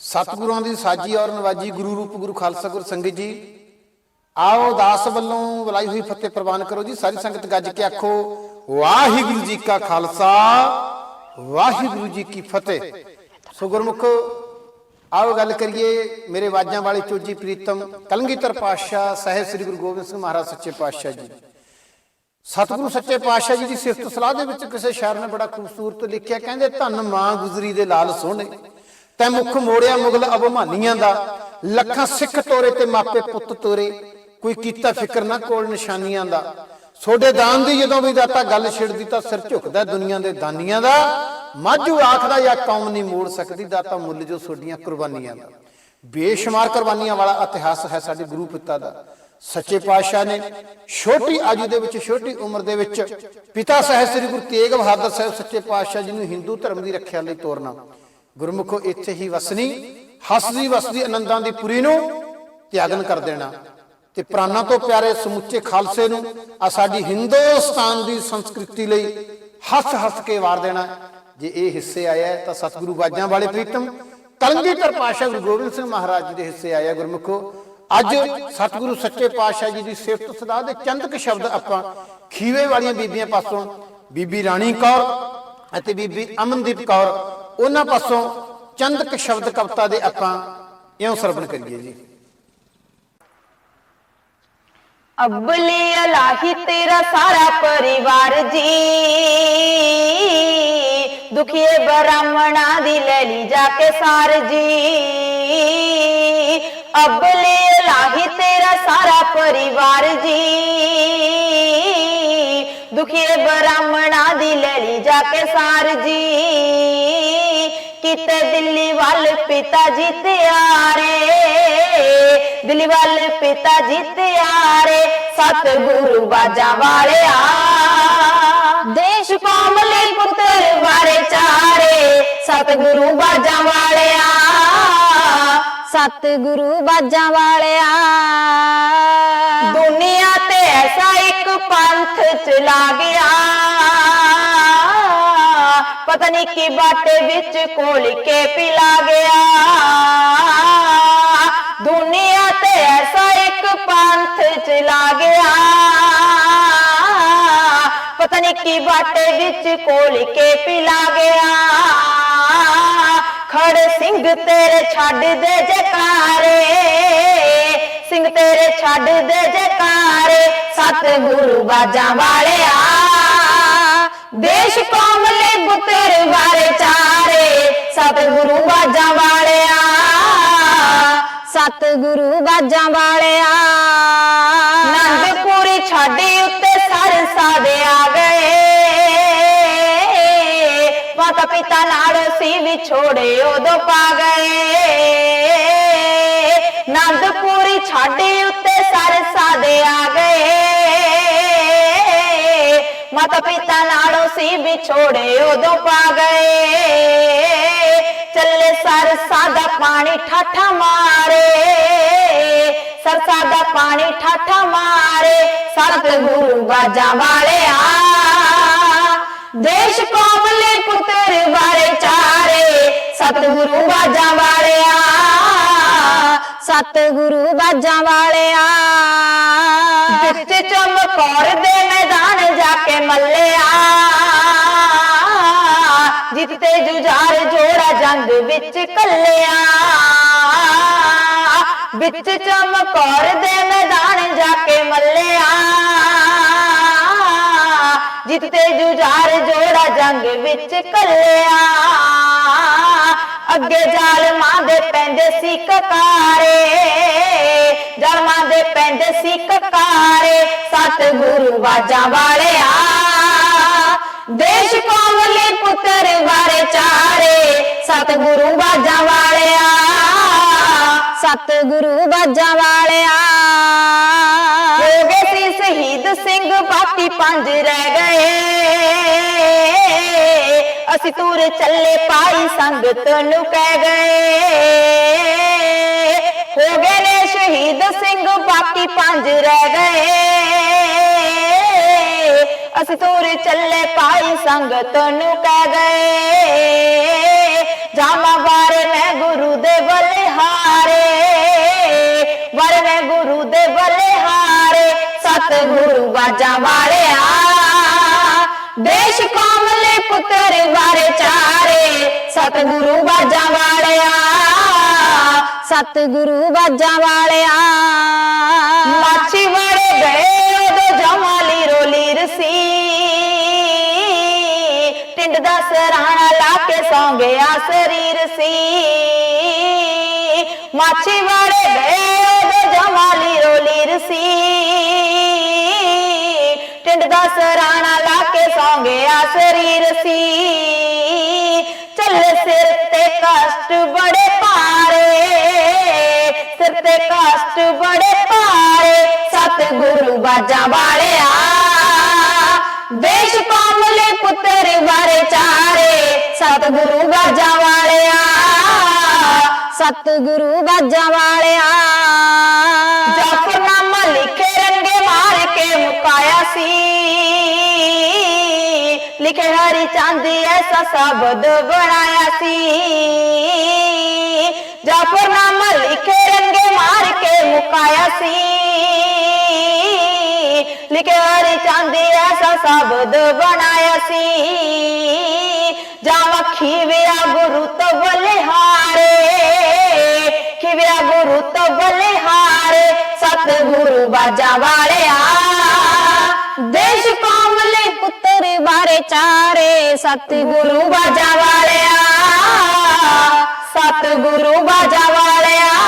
ਸਤਿਗੁਰਾਂ ਦੀ ਸਾਜੀ ਔਰ ਨਵਾਜੀ ਗੁਰੂ ਰੂਪ ਗੁਰੂ ਖਾਲਸਾ ਗੁਰ ਸੰਗਤ ਜੀ। ਆਓ ਦਾਸ ਵੱਲੋਂ ਬੁਲਾਈ ਹੋਈ ਫਤਿਹ ਪ੍ਰਵਾਨ ਕਰੋ ਜੀ। ਸਾਰੀ ਸੰਗਤ ਗੱਜ ਕੇ ਆਖੋ, ਵਾਹਿਗੁਰੂ ਜੀ ਕਾ ਖਾਲਸਾ, ਵਾਹਿਗੁਰੂ ਜੀ ਕੀ ਫਤਿਹ। ਸੋ ਗੁਰਮੁਖ, ਆਓ ਗੱਲ ਕਰੀਏ ਮੇਰੇ ਵਾਜਾਂ ਵਾਲੇ ਚੋਜੀ ਪ੍ਰੀਤਮ, ਕਲੰਗੀਧਰ ਪਾਤਸ਼ਾਹ ਸਾਹਿਬ ਸ੍ਰੀ ਗੁਰੂ ਗੋਬਿੰਦ ਸਿੰਘ ਮਹਾਰਾਜ ਸੱਚੇ ਪਾਤਸ਼ਾਹ ਜੀ। ਸਤਿਗੁਰੂ ਸੱਚੇ ਪਾਤਸ਼ਾਹ ਜੀ ਦੀ ਸਿਫਤ ਸਲਾਹ ਦੇ ਵਿੱਚ ਕਿਸੇ ਸ਼ਾਇਰ ਨੇ ਬੜਾ ਖੂਬਸੂਰਤ ਲਿਖਿਆ, ਕਹਿੰਦੇ, ਧੰਨ ਮਾਂ ਗੁਜ਼ਰੀ ਦੇ ਲਾਲ ਸੋਹਣੇ। ਤੈ ਮੁਖ ਮੋੜਿਆ ਮੁਗਲ ਅਭਮਾਨੀਆਂ ਦਾ। ਲੱਖਾਂ ਸਿੱਖ ਤੋਰੇ ਤੇ ਮਾਪੇ ਪੁੱਤ ਤੋਰੇ। ਕੋਈ ਕੀਤਾ ਫਿਕਰ ਨਾ ਕੋਲ ਨਿਸ਼ਾਨੀਆਂ ਦਾ। ਸੋਡੇ ਦਾਨ ਦੀ ਜਦੋਂ ਵੀ ਦਾਤਾ ਗੱਲ ਛਿੜਦੀ ਤਾਂ ਸਿਰ ਝੁਕਦਾ ਦੁਨੀਆ ਦੇ ਦਾਨੀਆਂ ਦਾ। ਮਾਝੂ ਆਖਦਾ ਜਾਂ ਕੌਮ ਨਹੀਂ ਮੋੜ ਸਕਦੀ, ਦਾਤਾ ਮੁੱਲ ਜੋ ਸੋਡੀਆਂ ਕੁਰਬਾਨੀਆਂ ਦਾ। ਬੇਸ਼ੁਮਾਰ ਕੁਰਬਾਨੀਆਂ ਵਾਲਾ ਇਤਿਹਾਸ ਹੈ ਸਾਡੇ ਗੁਰੂ ਪਿਤਾ ਦਾ। ਸੱਚੇ ਪਾਤਸ਼ਾਹ ਨੇ ਛੋਟੀ ਆਯੂ ਦੇ ਵਿੱਚ, ਛੋਟੀ ਉਮਰ ਦੇ ਵਿੱਚ ਪਿਤਾ ਸਾਹਿਬ ਸ੍ਰੀ ਗੁਰੂ ਤੇਗ ਬਹਾਦਰ ਸਾਹਿਬ ਸੱਚੇ ਪਾਤਸ਼ਾਹ ਜੀ ਨੂੰ ਹਿੰਦੂ ਧਰਮ ਦੀ ਰੱਖਿਆ ਲਈ ਤੋਰਨਾ। ਗੁਰਮੁਖੋ ਇੱਥੇ ਹੀ ਵਸਣੀ, ਹੱਸਦੀ ਵਸਦੀ ਆਨੰਦਾਂ ਦੀ ਪੁਰੀ ਨੂੰ ਤਿਆਗਨ ਕਰ ਦੇਣਾ। ਤੇ ਪ੍ਰਾਨਾਂ ਤੋਂ ਪਿਆਰੇ ਸਮੁੱਚੇ ਖਾਲਸੇ ਨੂੰ ਆ ਸਾਡੀ ਹਿੰਦੁਸਤਾਨ ਦੀ ਸੰਸਕ੍ਰਿਤੀ ਲਈ ਹੱਸ ਹੱਸ ਕੇ ਵਾਰ ਦੇਣਾ। ਜੇ ਇਹ ਹਿੱਸੇ ਆਇਆ ਤਾਂ ਸਤਿਗੁਰੂ ਬਾਜਾਂ ਵਾਲੇ ਪ੍ਰੀਤਮ ਕਲੰਗੀਧਰ ਪਾਤਸ਼ਾਹ ਗੁਰੂ ਗੋਬਿੰਦ ਸਿੰਘ ਮਹਾਰਾਜ ਜੀ ਦੇ ਹਿੱਸੇ ਆਇਆ ਗੁਰਮੁਖੋ। ਅੱਜ ਸਤਿਗੁਰੂ ਸੱਚੇ ਪਾਤਸ਼ਾਹ ਜੀ ਦੀ ਸਿਫਤ ਸਦਾ ਦੇ ਚੰਦਕ ਸ਼ਬਦ ਆਪਾਂ ਖੀਵੇ ਵਾਲੀਆਂ ਬੀਬੀਆਂ ਪਾਸੋਂ ਬੀਬੀ ਰਾਣੀ ਕੌਰ ਅਤੇ ਬੀਬੀ ਅਮਨਦੀਪ ਕੌਰ ਉਹਨਾਂ ਪਾਸੋਂ ਚੰਦਕ ਸ਼ਬਦ ਕਵਤਾ ਦੇ ਆਪਾਂ ਇਉਂ ਸਰਵਣ ਕਰੀਏ ਜੀ। ਅਬਲੇ ਅਲਾਹੀ ਤੇਰਾ ਸਾਰਾ ਪਰਿਵਾਰ ਜੀ। ਦੁਖੀਏ ਬ੍ਰਾਹਮਣਾ ਦੀ ਲੈ ਲਈ ਜਾ ਕੇ ਸਾਰ ਜੀ। ਅਬਲੇ ਅਲਾਹੀ ਤੇਰਾ ਸਾਰਾ ਪਰਿਵਾਰ ਜੀ। ਦੁਖੀਏ ਬ੍ਰਾਹਮਣਾ ਦੀ ਲੈ ਲਈ ਜਾ ਕੇ ਸਾਰ ਜੀ। ਕਿਤੇ ਦਿੱਲੀ ਵੱਲ ਪਿਤਾ ਜੀ ਤਿਆਰੇ ਦਿੱਲੀ ਵੱਲ ਪਿਤਾ ਜੀ ਤਿਆਰੇ ਸਤਿਗੁਰੂ ਬਾਜਾਂ ਵਾਲਿਆ। ਦੇਸ਼ ਕੌਮ ਲਈ ਪੁੱਤਰ ਵਾਰੇ ਚਾਰੇ, ਸਤਿਗੁਰੂ ਬਾਜਾਂ ਵਾਲਿਆ। ਸਤਿਗੁਰੂ ਬਾਜਾਂ ਵਾਲਿਆ। ਦੁਨੀਆ ਤੇ ਐਸਾ ਇੱਕ ਪੰਥ ਚਲਾ ਗਿਆ। ਪਤਾ ਨਹੀਂ ਕੀ ਬਾਟੇ ਵਿੱਚ ਕੋਲ ਕੇ ਪਿਲਾ ਗਿਆ। ਦੁਨੀਆ ਤੇ ਐਸਾ ਇੱਕ ਪੰਥ ਚਲਾ ਗਿਆ। ਪਤਾ ਨਹੀਂ ਕੀ ਬਾਟੇ ਵਿੱਚ ਕੋਲ ਕੇ ਪਿਲਾ ਗਿਆ। ਖੜ ਸਿੰਘ ਤੇਰੇ ਛੱਡ ਦੇ ਜਕਾਰੇ। ਸਿੰਘ ਤੇਰੇ ਛੱਡ ਦੇ ਜਕਾਰੇ। ਸਤਿਗੁਰੂ ਬਾਜਾਂ ਵਾਲਿਆ। ਦੇਸ਼ ਕੌਮ ਲਈ ਪੁੱਤਰ ਵਾਰੇ ਚਾਰੇ, ਸਤਿਗੁਰੂ ਬਾਜਾਂ ਵਾਲਿਆ, ਸਤਿਗੁਰੂ ਬਾਜਾਂ ਵਾਲਿਆ। ਨੰਦਪੁਰੀ ਛਾੜੀ ਉੱਤੇ ਸਰਸਾ ਦੇ ਆ ਗਏ। ਮਾਤਾ ਪਿਤਾ ਨਾਲ ਸੀ ਵਿਛੋੜੇ ਉਦੋਂ ਪਾ ਗਏ। ਨੰਦਪੁਰੀ ਛਾੜੀ ਉੱਤੇ ਸਰਸਾ ਦੇ ਆ ਗਏ। ਮਾਤਾ ਪਿਤਾ ਨਾਲੋਂ ਸੀ ਵਿਛੋੜੇ ਉਦੋਂ ਪਾ ਗਏ। ਚੱਲੇ ਸਰਸਾ ਦਾ ਪਾਣੀ ਠਾਠਾ ਮਾਰੇ। ਸਰਸਾ ਦਾ ਪਾਣੀ ਠਾਠਾ ਮਾਰੇ ਸਤਿਗੁਰੂ ਬਾਜਾਂ ਵਾਲਿਆ। ਦੇਸ਼ ਕੌਮ ਲਈ ਪੁੱਤਰ ਵਾਰੇ ਚਾਰੇ, ਸਤਿਗੁਰੂ ਬਾਜਾਂ ਵਾਲਿਆ। ਸਤਿਗੁਰੂ ਬਾਜਾਂ ਵਾਲਿਆ। ਵਿੱਚ ਚਮਕੌਰ ਦੇ ਕੇ ਮੱਲਿਆ। ਜਿੱਤੇ ਜੁਝਾਰ ਜੋੜਾ ਜੰਗ ਵਿੱਚ ਕੱਲਿਆ। ਵਿੱਚ ਚਮਕੌਰ ਦੇ ਮੈਦਾਨ ਜਾ ਕੇ ਮੱਲਿਆ। ਜਿੱਤੇ ਜੁਝਾਰ ਜੋੜਾ ਜੰਗ ਵਿੱਚ ਕੱਲਿਆ। ਅੱਗੇ ਜ਼ਾਲਮਾਂ ਦੇ ਪੈਂਦੇ ਸੀ ਕਕਾਰੇ। ਦੇ ਕਕਾਰੇ ਸਤਿਗੁਰੂ ਬਾਜਾਂ ਵਾਲਿਆ। ਦੇਸ਼ ਕੌਮ ਪੁੱਤਰ ਵਾਰੇ ਚਾਰੇ, ਸਤਿਗੁਰੂ ਬਾਜਾਂ ਵਾਲਿਆ। ਸਤਿਗੁਰੂ ਬਾਜਾਂ ਵਾਲਿਆ। ਹੋ ਗਏ ਸੀ ਸ਼ਹੀਦ ਸਿੰਘ, ਬਾਕੀ ਪੰਜ ਰਹਿ ਗਏ। ਅਸੀਂ ਤੁਰ ਚੱਲੇ ਪਾਈ ਸੰਗਤ ਨੂੰ ਕਹਿ ਗਏ। ਹੋ ਗਏ ਬਾਕੀ ਪੰਜ ਰਹਿ ਗਏ। ਅਸੀਂ ਤੁਰ ਚੱਲੇ ਪਾਈ ਸੰਗਤ ਨੂੰ ਕਹਿ ਗਏ। ਜਾਮਾ ਵਾਰੇ ਮੈਂ ਗੁਰੂ ਦੇ ਬਲੇ ਹਾਰੇ। ਵਾਰੇ ਮੈਂ ਗੁਰੂ ਦੇ ਬਲੇ ਹਾਰੇ। ਸਤ ਗੁਰੂ ਬਾਜਾ ਵਾਰਿਆ ਦੇਸ਼ ਕੋਮਲੇ ਪੁੱਤਰ ਵਾਰੇ ਚਾਰੇ। ਸਤ ਗੁਰੂ ਬਾਜਾ ਵਾਰਿਆ ਸਤਿਗੁਰੂ ਬਾਜਾਂ ਵਾਲਿਆ। ਮਾਛੀ ਵਾਲੇ ਗਏ ਉਦੋਂ ਜਮਾਲੀ ਰੋਲੀ ਰਸੀ। ਟਿੰਡ ਦਾ ਸਰਾਣਾ ਲਾ ਕੇ ਸੌਂ ਗਿਆ ਸਰੀਰ ਸੀ। ਮਾਛੀ ਵਾਲੇ ਗਏ ਉਦੋਂ ਜਮਾਲੀ ਰੋਲੀ ਰਸੀ। ਟਿੰਡ ਦਾ ਸਰਾਣਾ ਲਾ ਕੇ ਸੌਂ ਗਿਆ ਸਰੀਰ ਸੀ। ਚੱਲ ਸਿਰ ਤੇ ਕਸ਼ਟ ਬੜੇ ਭਾਰੇ, ਸਿਰ ਤੇ ਕਸ਼ਟ ਬੜੇ ਭਾਰੇ। ਸਤਿਗੁਰੂ ਬਾਜਾਂ ਵਾਲਿਆ। ਦੇਸ਼ ਕੌਮ ਪੁੱਤਰ ਵਾਰੇ ਚਾਰੇ ਸਤਿਗੁਰੂ ਬਾਜਾਂ ਵਾਲਿਆ। ਸਤਿਗੁਰੂ ਬਾਜਾਂ ਵਾਲਿਆ। ਜਾਫਰਨਾਮਾ ਲਿਖੇ ਰੰਗੇ ਮਾਰ ਕੇ ਮੁਕਾਇਆ ਸੀ। ਲਿਖੇ ਹਰੀ ਚਾਂਦੀ ਐਸਾ ਸ਼ਬਦ ਬਣਾਇਆ ਸੀ। ਜਾਫਰਨਾਮਾ ਲਿਖੇ ਰੰਗੇ ਮਾਰ ਕੇ ਮੁਕਾਇਆ ਸੀ। ਲਿਖੇ ਹਰੀ ਚਾਂਦੀ ਐਸਾ ਸ਼ਬਦ ਬਣਾਇਆ ਸੀ। ਜਾਵਾ ਖੀਵਿਆ ਗੁਰੂ ਤੋਂ ਬਲਿਹਾਰੇ, ਖੀਵਿਆ ਗੁਰੂ ਤੋਂ ਬਲਿਹਾਰੇ, ਸਤਿਗੁਰੂ ਬਾਜਾ ਵਾਲਿਆ। ਦੇਸ਼ ਕੌਮ ਲਈ ਪੁੱਤਰ ਬਾਰੇ ਚਾਰੇ, ਸਤਿਗੁਰੂ ਬਾਜਾ ਵਾਲਿਆ। ਸਤਿਗੁਰੂ ਬਾਜਾ ਵਾਲਿਆ।